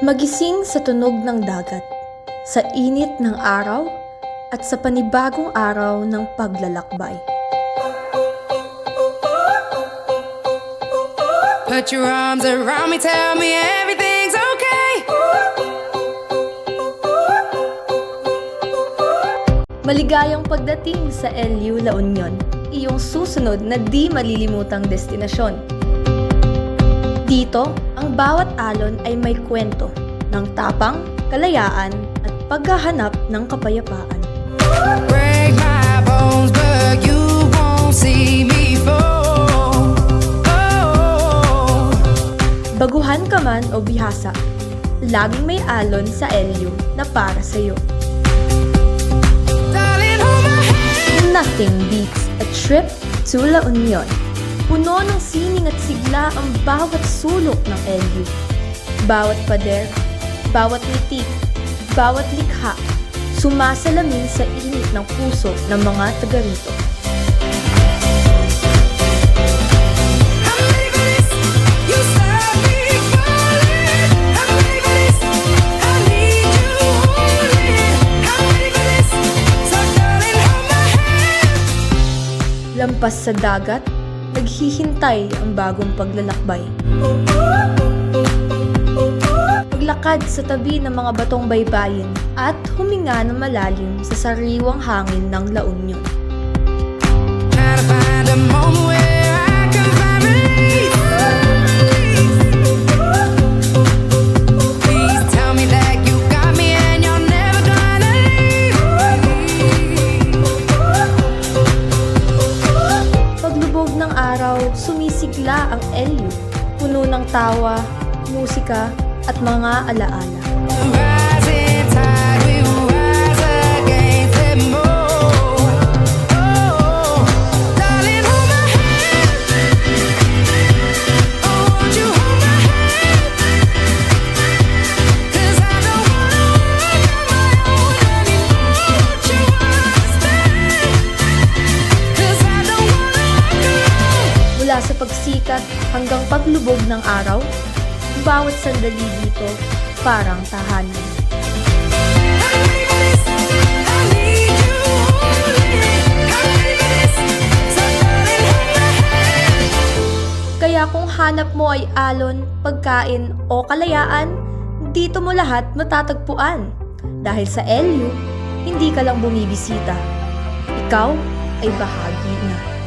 Magising sa tunog ng dagat, sa init ng araw, at sa panibagong araw ng paglalakbay. Put your arms around me, tell me everything's okay. Maligayang pagdating sa LU La Union, iyong susunod na di malilimutang destinasyon. Dito, ang bawat alon ay may kwento ng tapang, kalayaan at paghahanap ng kapayapaan. Break my bones, but you won't see me fall. Oh, Baguhan ka man o bihasa, laging may alon sa LU na para sa'yo. Nothing beats a trip to La Union. Puno ng sining at sigla ang bawat sulok ng LU. Bawat pader, bawat ngiti, bawat likha, sumasalamin sa init ng puso ng mga taga rito. Lampas sa dagat, naghihintay ang bagong paglalakbay. Maglakad sa tabi ng mga batong baybayin at huminga ng malalim sa sariwang hangin ng La Union. Sumisigla ang LU, puno ng tawa, musika, at mga alaala. Sa pagsikat hanggang paglubog ng araw, bawat sandali dito parang tahanan. Kaya kung hanap mo ay alon, pagkain o kalayaan, dito mo lahat matatagpuan. Dahil sa LU, hindi ka lang bumibisita. Ikaw ay bahagi na.